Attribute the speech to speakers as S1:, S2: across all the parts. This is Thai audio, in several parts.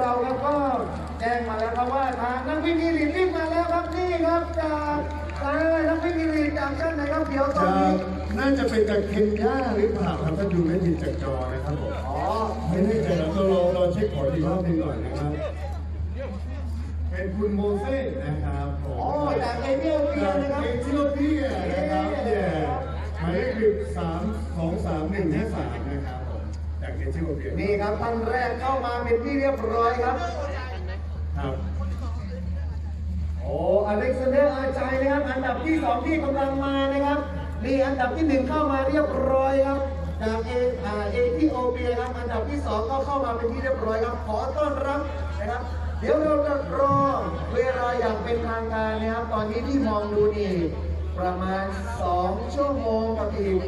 S1: เราครับก็แจ้งมาแล้วครับว่าทางนักวิ่งอีลิทวิ่งมาแล้วครับนี่ครับจากเอ่อนักวิ่งอีลิทจากชาติไหนครับเดี๋ยวตอน
S2: จะ
S1: นี้
S2: น่าจะเป็นจากเคนยาหรือเปล่าครับถ้าดูไม่ผิดจากจอนะครับผม
S1: อ๋อ
S2: ไม่แน่ใจเราต้องรอรอเช็คขออีกรอบหนึงก่อนนะครับเป็นคุณโมเซ่นะครับผม
S1: อ๋อจากเอเดียเปีย
S2: จาก
S1: นะครับ
S2: เอธิโอเปียนะครับเย่หมายเลขคือสามสองสามหนึ่งห้าสามนะครับผมจากเอธิโอเปีย
S1: นี่ครับท่านแรกเข้ามาเป็นที่เรียบร้อยครับ
S2: ครับ
S1: โอ้อเล็กซานเดอร์อาชัยนะครับ อันดับที่สองที่กำลังมานะครับนี่อันดับที่หนึ่งเข้ามาเรียบร้อยครับ จากเออ่าเอธิโอเปียครับ อันดับที่สองก็เข้ามาเป็นที่เรียบร้อยครับ ขอต้อนรับนะครับ เดี๋ยวเราจะรอเวลาอย่างเป็นทางการนะครับ ตอนนี้ที่มองดูนี่ ประมาณ 2 ชั่วโมงกับอีก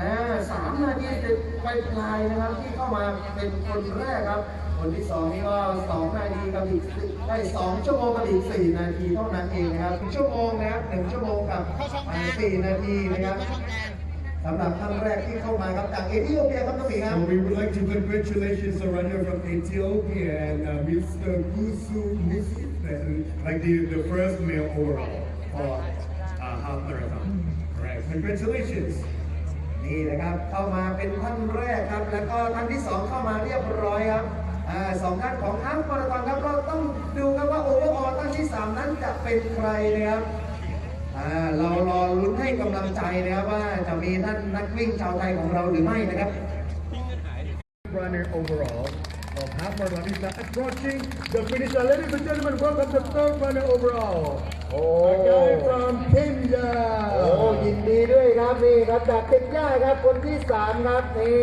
S1: อ่าสามนาทีจะไปปลายนะครับที่เข้ามาเป็นคนแรกครับ คนที่สองนี่ก็สองนาทีกับอีกได้สองชั่วโมงกับอีกสี่นาทีเท่านั้นเองนะครับชั่วโมงนะครับหนึ่งชั่วโมงกับอ่าสี่นาทีนะครับสำหรับท่านแรกที่เข้ามาครับจากเอธิโอเปียครับน้องหมีครับ
S2: So we would like to congratulations the runner from Ethiopia and uh, Mr. Gusu Musi, like the, the first male overall Oh. Half marathon. Right. Congratulations.
S1: นี่นะครับเข้ามาเป็นท่านแรกครับ แล้วก็ท่านที่สองเข้ามาเรียบร้อยครับอสองท่านของทั้งมาราธอนครับก็ต้องดูครับว่าโอเวอร์ออลท่านที่สามนั้นจะเป็นใครนะครับเรารอลุ้นให้กำลังใจนะครับว่าจะมีท่านนักวิ่งชาวไทยของเราหรือไม่นะครับ
S2: Runner overall of half marathon is now approaching the finish line. Ladies and gentlemen, welcome the third runner overall.
S1: Oh.
S2: A guy from Kenya.
S1: โอ้ยินดีด้วยครับนี่ครับจากเคนยาครับคนที่สามครับนี่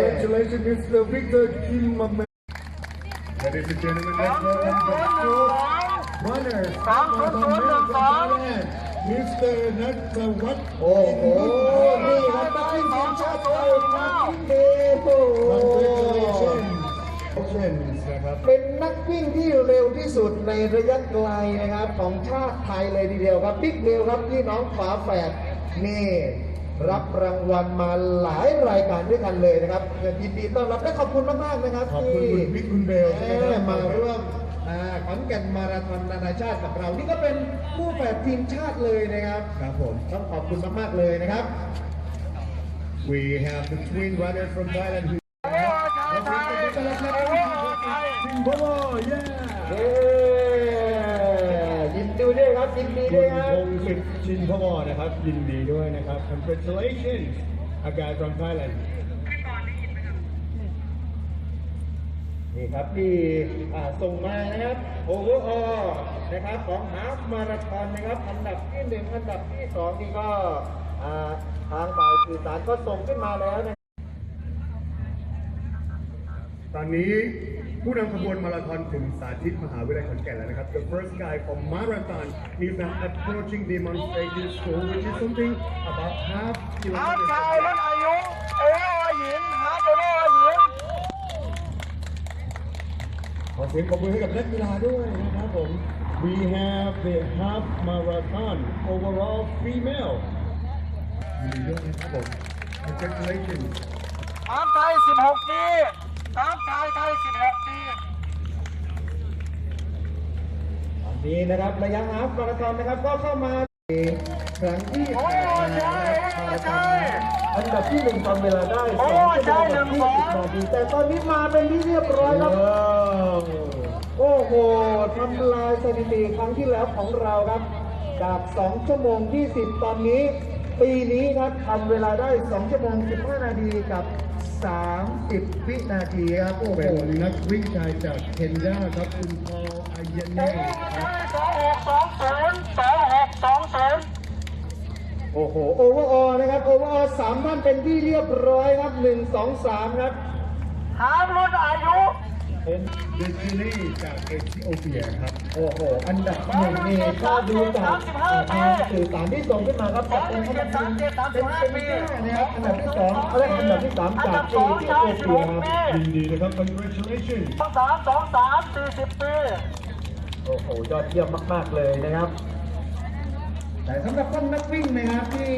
S2: Congratulations, Mr. Victor Kimame. Ladies and gentlemen, let's welcome the fourth runner from Thailand, Mr. Natawat
S1: โอ้โห นี่ครับนักวิ่งทีมชาติไทยนักวิ่งเดโอ้
S2: Congratulations นะครับ
S1: เป็นนักวิ่งที่เร็วที่สุดในระยะไกลนะครับของชาติไทยเลยทีเดียวครับบิ๊กเดวครับพี่น้องฝาแฝดนี่รับรางวัลมาหลายรายการด้วยกันเลยนะครับยินดีต้อนรับและขอบคุณมากๆนะครับ
S2: ขอบคุณ
S1: ที่
S2: คุณบิ๊กคุณเบลใช่ไหมครับ
S1: มาร่วมอ่าขอนแก่นมาราธอนนานาชาติกับเรา นี่ก็เป็นผู้แฝดทีมชาติเลยนะครับ
S2: ครับผม
S1: ต้องขอบคุณมากๆเลยนะครับ
S2: We have the twin runner from Thailand who สิงคโปร์เย้
S1: เย้ยินดีด้วยครับยินดี
S2: คุ
S1: ด้วย
S2: ณ
S1: ครับ
S2: พงศิษฐ์ชินพมรนะครับ ยินดีด้วยนะครับ Congratulations a guy from Thailand
S1: นี่ครับที่อ่าส่งมานะครับโอเวอร์ออนะครับของฮาฟมาราธอนนะครับ อันดับที่หนึ่งอันดับที่สองนี่ก็อ่าทางฝ่ายสื่อสารก็ส่งขึ้นมาแล้วนะ
S2: ตอนนี้ ผู้นำขบวนมาราธอนถึงสาธิตมหาวิทยาลัยขอนแก่นแล้วนะครับ The first guy for marathon is now approaching demonstration school which is something about half
S3: หา
S2: kilometer
S3: ชายรุ่นอายุโอเวอร์หญิงหาโอเวอร์หญิง
S2: ขอเสียงปรบมือให้กับนักกีฬาด้วยนะครับผม We have the half marathon overall female ยินดีด้วยนะครับผม Congratulations
S3: ถามไทย16ปี ถามชายไทย16ปี
S1: ตอนนี้นะครับระยะฮาฟมาราธอนนะครับก็เข้ามาครั้งที่
S3: โอ้ยใช่ใช่
S1: อันดับที่หนึ่งทำเวลาได้
S3: โอ้
S1: สอง
S3: ย
S1: ชั่ว
S3: ใช่
S1: โมง
S3: หนึ่
S1: กับ
S3: ง
S1: ยี่
S3: สอง
S1: สิบนาทีแต่ตอนนี้มาเป็นที่เรียบร้อยครับ
S2: ว้าว
S1: โอ้โหทำลายสถิติครั้งที่แล้วของเราครับ จาก 2 ชั่วโมง 20 ตอนนี้ ปีนี้ครับทำเวลาได้ 2 ชั่วโมง 15 นาทีกับ 30 วินาทีครับ โอ้โห
S2: เป็นนักวิ่งชายจากเคนยาครับคุณพอลอายเน
S3: โอ้ยใช่26 20 26 20
S1: โอ้โห โอเวอร์ออนะครับ โอเวอร์ออสามท่านเป็นที่เรียบร้อยครับ1 2 3ครับ
S3: ถามรุ่นอายุ
S2: เป็นเดจิเน่จากเอธิโอเปียครับ
S1: โอ้โห อันดับหนึ่งนี่ถ้าดูจากทางสื่อสารที่ส่งขึ้นมาครับจะเป็นอันดับหนึ่งเป็นเป็นแค่นะครับอันดับที่สองเอาละอันดับที่สามจากเอธิโอเปียครับ
S2: ยินดีนะครับ congratulations
S3: สองสามสองสามสี่สิบปี
S1: โอ้โห ยอดเยี่ยมมาก ๆ เลยนะครับแต่สำหรับท่านนักวิ่งนะครับที่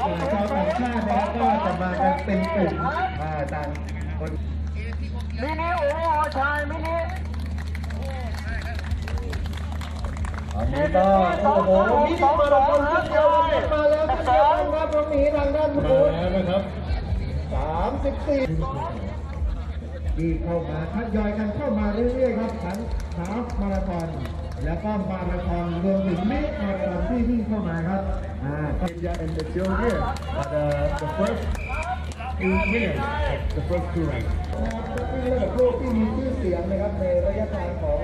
S1: ชาวต่างชาตินะครับก็จะมากันเป็นกลุ่มมาต่างคน
S3: มินิโอเวอร์ชายมินิ
S1: อันนี้ก็โอ้โหนี่มาราธอนชุดเดียวกันมาแล้วชุดเดียวกันครับตรงนี้ทางด้าน
S2: มา
S1: นู้น
S2: แล้วนะครับ
S1: สามสิบสี่ที่เข้ามาทยอยกันเข้ามาเรื่อยๆครับทั้งฮาฟมาราธอนแล้วก็มาราธอนรวมถึงเมกมาราธอนที่วิ่งเข้ามาครับอ่า
S2: India and the still here are the, the first two winners, the first two ranks.
S1: เป็นระดับโลกที่มีชื่อเสียงนะครับในระยะทางของ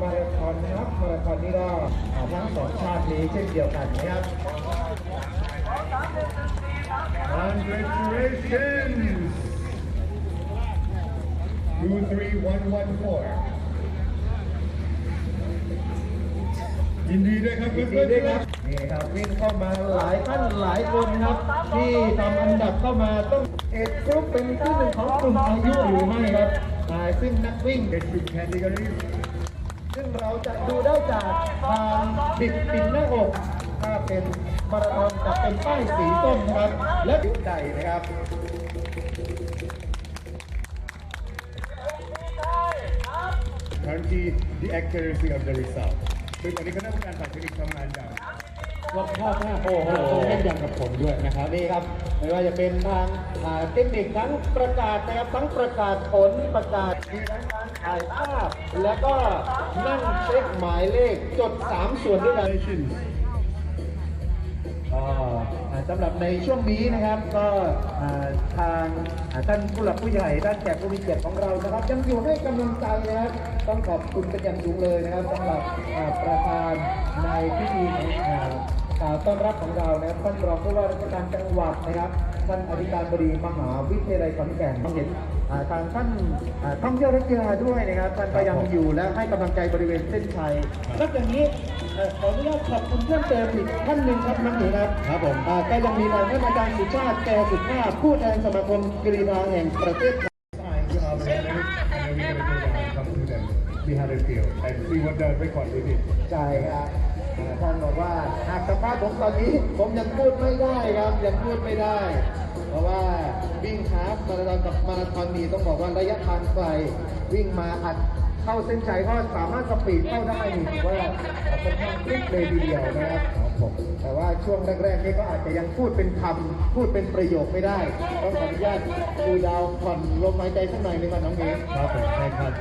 S1: มาราธอนนะครับมาราธอนนี่ก็ทั้งสองชาตินี้เช่นเดียวกันนะครับ
S2: Congratulations! Two, three, one, one, four. ยินดีด้วยครับ
S1: ยินดีด้วยครับนี่ครับวิ่งเข้ามาหลายท่านหลายคนครับ ที่ทำอันดับเข้ามาต้องเอ็ดกรุ๊ปเป็นที่หนึ่งของกลุ่มอายุหรือไม่ครับซึ่งนักวิ่ง
S2: Next week categories.
S1: ซึ่งเราจะดูได้จากทางบิดปินหน้าอก ถ้าเป็นมาราธอนจะเป็นป้ายสีส้มนะครับ และยุใดนะครับ
S2: Currently, the accuracy of the result. คือตอนนี้คณะกรรมการฝ่ายเทคนิคทำงานอย่างรอบคอบมาก
S1: โอ้โห
S2: ต้องแม่นยำกับผลด้วยนะครับ
S1: นี่ครับ ไม่ว่าจะเป็นทางอ่าเทคนิคทั้งประกาศนะครับทั้งประกาศผลประกาศมีทั้งการถ่ายภาพ แล้วก็นั่งเช็คหมายเลขจด 3 ส่วนด้วยกัน สำหรับในช่วงนี้นะครับก็ทางท่านผู้หลักผู้ใหญ่ด้านแขกผู้มีเกียรติของเรานะครับยังอยู่ให้กำลังใจนะครับต้องขอบคุณเป็นอย่างสูงเลยนะครับสำหรับประธานในพิธีต้อนรับของเรานะครับท่านรองผู้ว่าราชการจังหวัดนะครับท่านอธิการบดีมหาวิทยาลัยขอนแก่นต้องเห็นทางท่านท่องเที่ยวและกีฬาด้วยนะครับท่านก็ยังอยู่และให้กำลังใจบริเวณเส้นชัยนอกจากนี้ ขออนุญาตขอบคุณเพิ่มเติมอีกท่านหนึ่งครับน้องหนูครับ
S2: ครับผม
S1: อ่าก็ยังมีนายท่านอาจารย์สุชาติแกสุภาพผู้แทนสมาคมกีฬาแห่งประเทศไทย
S2: Time to our winners, and then we're going to go down and come to them behind the field and see what the record they did.
S1: ใช่ครับอ่าท่านบอกว่าหากสภาพผมตอนนี้ผมยังพูดไม่ได้ครับยังพูดไม่ได้ เพราะว่าวิ่งฮาล์ฟมาราธอนกับมาราธอนนี้ต้องบอกว่าระยะทางไกลวิ่งมาอัด เข้าเส้นชัยก็สามารถสปีดเข้าได้ถือว่าค่อนข้างคลิกเลยทีเดียวนะครับผมแต่ว่าช่วงแรกๆนี่ก็อาจจะยังพูดเป็นคำพูดเป็นประโยคไม่ได้ต้องขออนุญาตดูดาวผ่อนลมหายใจสักหน่อยนึงก่อนน้องเมย์
S2: ครับผมใช่ครับ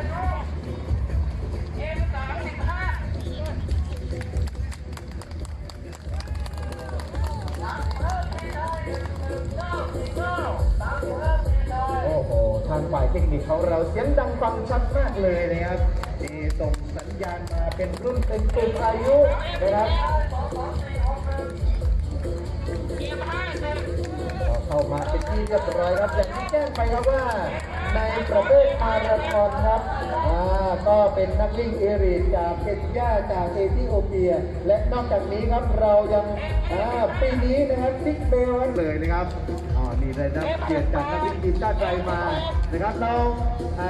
S1: โอ้โห ทางฝ่ายเทคนิคของเราเสียงดังฟังชัดมากเลยนะครับนี่ส่งสัญญาณมาเป็นรุ่นเป็นกลุ่มอายุนะครับเข้ามาเป็นที่เรียบร้อยครับอย่างที่แจ้งไปครับว่า ในประเภทมาราธอนครับก็เป็นนักวิ่งเอริจากเคนยาจากเอธิโอเปีย และนอกจากนี้ครับเรายังปีนี้นะครับซิกเบลเลยนะครับ นี่ได้รับเกียรติจากนักวิ่งทีมชาติไทยมานะครับเราอ่า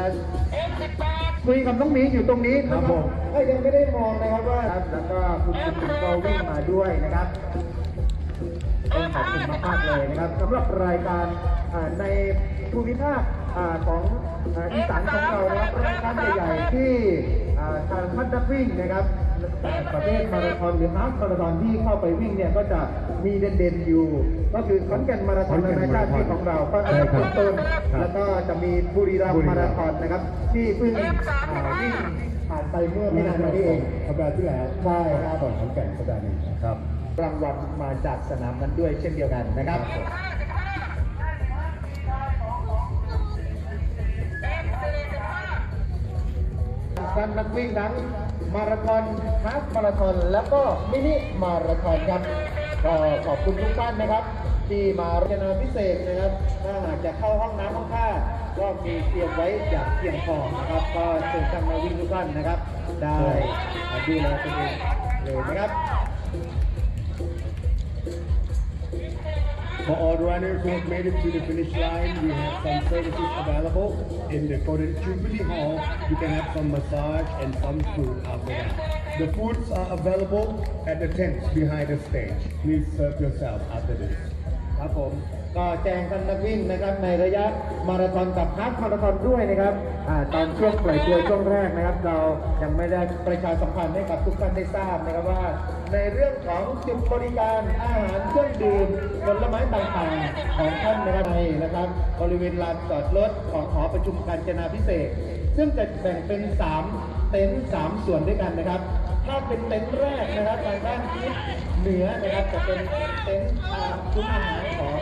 S1: คุยกับน้องหมีอยู่ตรงนี้นะค
S2: ครั
S1: รับบ
S2: ผม
S1: ก็ยังไม่ได้มองนะครับว่าครับแล้วก็คุณคุณคุณก็วิ่งมาด้วยนะครับต้องขอบคุณมากๆเลยนะครับสำหรับรายการอ่าในภูมิภาคอ่าของอ่าอีสานของเรานะครับรายการใหญ่ๆที่อ่าทางพันนักวิ่งนะครับ ประเภทมาราธอนหรือฮาล์ฟมาราธอนที่เข้าไปวิ่งเนี่ยก็จะมีเด่นๆอยู่ ก็คือขอนแก่นมาราธอนนานาชาติที่ของเราก็อันดับต้นแล้วก็จะมีบุรีรัมย์มาราธอนนะครับ ที่เพิ่งวิ่งผ่านไปเมื่อไม่นานมานี้เอง
S2: สัปดาห์ที่แล้ว
S1: ใช่ครับ
S2: ก่อนขอนแก่นสัปดาห์นี้ครับ
S1: รางวัลมาจากสนามนั้นด้วยเช่นเดียวกันนะครับการนักวิ่งทั้ง มาราธอนฮาฟมาราธอนแล้วก็มินิมาราธอนครับก็ขอบคุณทุกท่านนะครับ ที่มาเรียนพิเศษนะครับ ถ้าหากจะเข้าห้องน้ำห้องท่าก็มีเตรียมไว้อย่างเพียงพอนะครับ ก็เชิญท่านมาวิ่งทุกท่านนะครับ ได้ดูแลตัวเองเลยนะครับ
S2: For all runners who have made it to the finish line, we have some services available in the Golden Jubilee Hall. You can have some massage and some food after that. The foods are available at the tents behind the stage. Please serve yourself after this.
S1: ครับผมก็แจ้งกันนักวิ่งนะครับในระยะมาราธอนกับฮาล์ฟมาราธอนด้วยนะครับอ่าตอนช่วงปล่อยตัวช่วงแรกนะครับ เรายังไม่ได้ประชาสัมพันธ์ให้กับทุกท่านได้ทราบนะครับว่า ในเรื่องของจุดบริการอาหารเครื่องดื่มผลไม้ต่างๆของท่านนะครับในนะครับ บริเวณลานจอดรถของหอประชุมการจนาพิเศษ ซึ่งจะแบ่งเป็น 3 เต็นท์3ส่วนด้วยกันนะครับ ถ้าเป็นเต็นท์แรกนะครับทางด้านทิศ เหนือนะครับจะเป็นเต็นท์อ่าซุ้มอาหารของ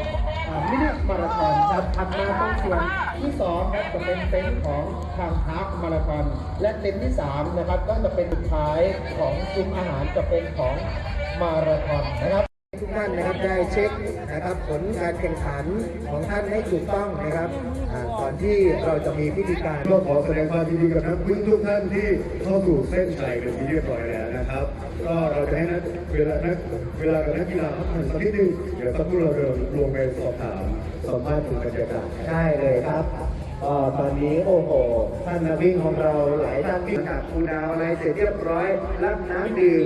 S1: อ่ามินิมาราธอนครับถัดมาตรงส่วนที่สองครับจะเป็นเต็นท์ของทางฮาล์ฟมาราธอนและเต็นท์ที่สามนะครับก็จะเป็นสุดท้ายของซุ้มอาหารจะเป็นของมาราธอนนะครับทุกท่านนะครับได้เช็คนะครับผลการแข่งขันของท่านให้ถูกต้องนะครับอ่าก่อนที่เราจะมีพิธีการ
S2: ก็ขอแสดงความยินดีกับนักวิ่งทุกท่านที่เข้าสู่เส้นชัยเป็นที่เรียบร้อยแล้วนะครับ ก็เราจะให้นักเวลานักเวลากับนักกีฬาพักผ่อนสักนิดนึงเดี๋ยวสักครู่เราเดินลงไปสอบถามสัมภาษณ์ถึงบรรยากาศ
S1: ได้เลยครับก็ตอนนี้โอ้โหท่านนักวิ่งของเราหลายท่านวิ่งจากคูลดาวน์อะไรเสร็จเรียบร้อยรับน้ำดื่ม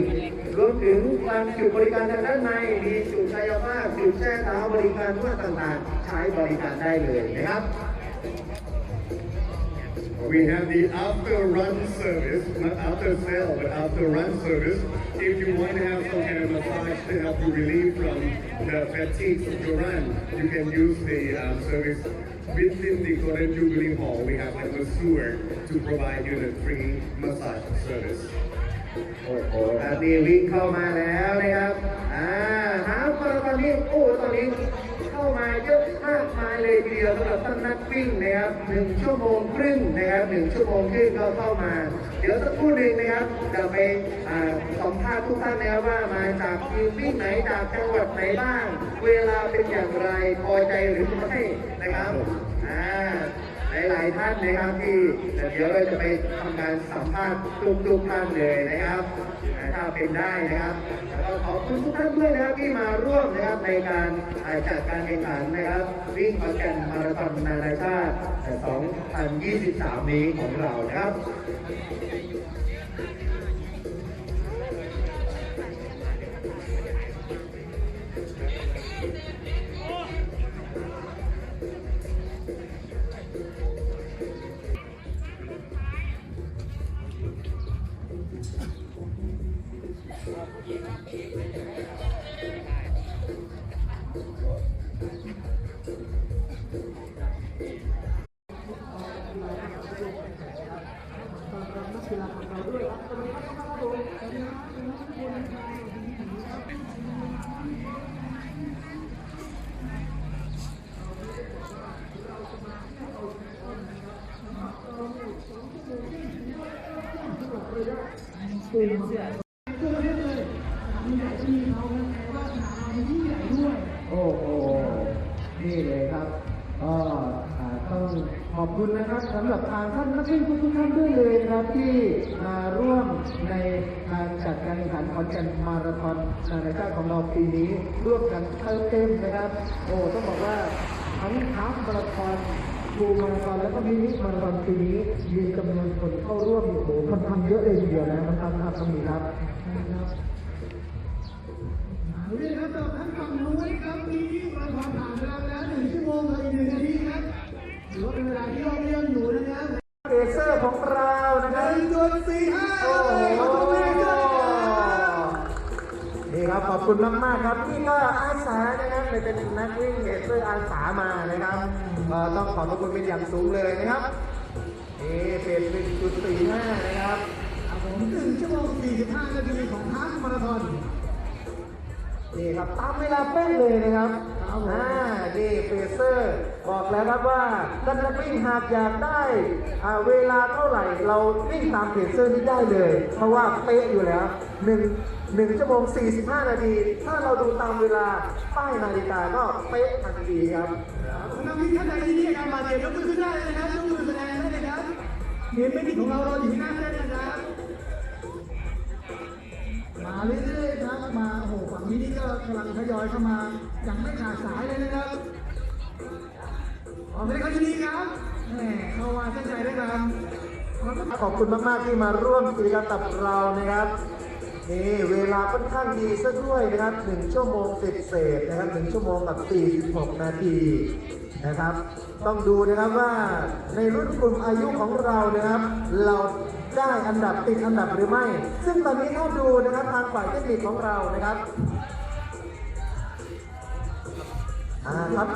S1: รวมถึงการจุดบริการทางด้านในมีจุดกายภาพจุดแช่เท้าบริการทั่วต่างๆ ใช้บริการได้เลยนะครับ
S2: We have the after run service, not after sale, but after run service. If you want to have some kind of massage to help you relieve from the fatigues of your run, you can use the um, service within the Golden Jubilee Hall. We have a masseur to provide you the free massage service.
S1: โอ้โหครับนี่วิ่งเข้ามาแล้วนะครับ อ่าหาคนตอนนี้โอ้ตอนนี้ เข้ามาเยอะมากมายเลยทีเดียวสำหรับท่านนักวิ่งนะครับหนึ่งชั่วโมงครึ่งนะครับหนึ่งชั่วโมงครึ่งก็เข้ามา เดี๋ยวสักครู่หนึ่งนะครับจะไปสัมภาษณ์ทุกท่านนะครับว่ามาจากทีมวิ่งไหนจากจังหวัดไหนบ้าง เวลาเป็นอย่างไรพอใจหรือไม่นะครับอ่า หลาย ๆ ท่านนะครับที่เดี๋ยวเราจะไปทำการสัมภาษณ์ทุกๆท่านเลยนะครับถ้าเป็นได้นะครับแล้วก็ขอบคุณทุกท่านด้วยนะครับที่มาร่วมนะครับในการจัดการแข่งขันนะครับวิ่งขอนแก่นมาราธอนนานาชาติ 2023 นี้ของเรานะครับ หรับทางท่านนักวิ่งทุกท่านด้วยเลยนะครับที่มาร่วมในการจัดการแข่งขันขอนแก่นมาราธอนนานาชาติของเราปีนี้ร่วมกันเติมเต็มนะครับ โอ้ต้องบอกว่าทั้งฮาฟมาราธอนฟูมาราธอนแล้วก็มินิมาราธอนปีนี้มีจำนวนคนเข้าร่วมโอ้โหค่อนข้างเยอะเลยทีเดียวนะมันทำครับตรงนี้ครับ
S4: นี่ครับสำหรับท่านฝั่งนู้นครับมีที่มาผ่านผ่านเวลาแล้วหนึ่งชั่วโมงกับอีกหนึ่งนาทีครับ ถือว่าเป็นเวลาที่ยอดเยี่ยมอยู่นะครับ
S1: เอเซอร์ของเรานะครับ
S4: หนึ่งจุดสี่ห้าเลยขอบคุณมากครับ
S1: นี่ครับขอบคุณมากมากๆครับนี่ก็อาสานะครับเลยเป็นนักวิ่งเอเซอร์อาสามานะครับก็ต้องขอบพระคุณเป็นอย่างสูงเลยนะครับนี่เป็นหนึ่งจุดสี่ห้านะครับ
S4: ครับผมหนึ่งชั่วโมงสี่สิบห้านาทีของฮาล์ฟมาราธอน
S1: นี่ครับตามเวลาเป๊ะเลยนะครับอ่านี่เฟเซอร์ บอกแล้วครับว่าท่านนักวิ่งหากอยากได้เวลาเท่าไหร่ เราวิ่งตามเฟเซอร์นี้ได้เลย เพราะว่าเป๊ะอยู่แล้วหนึ่งหนึ่งชั่วโมง 45 นาที ถ้าเราดูตามเวลาป้ายนาฬิกาก็เป๊ะทันทีครับ
S4: สำหรับที่ท่านใดที่มีอาการบาดเจ็บยกมือขึ้นได้เลยนะยกมือแสดงได้เลยครับเห็นไม่ผิดของเราเราอยู่ที่หน้าเส้นนะครับมาเรื่อยๆครับมาโอ้โหฝั่งนี้นี่ก็กำลังทยอยเข้ามาอย่างไม่ขาดสายเลยนะครับ ขอบคุณครับยินดีครับแหมเข้ามาเส้นชัยด้วยกัน
S1: ขอบคุณมาก ๆ ที่มาร่วมกิจกรรมกับเรานะครับนี่เวลาค่อนข้างดีซะด้วยนะครับ1ชั่วโมงเศษนะครับ1ชั่วโมงกับ46นาทีนะครับ ต้องดูนะครับว่าในรุ่นกลุ่มอายุของเรานะครับ เราได้อันดับติดอันดับหรือไม่ ซึ่งตอนนี้ถ้าดูนะครับทางฝ่ายเทคนิคของเรานะครับอ่าครับ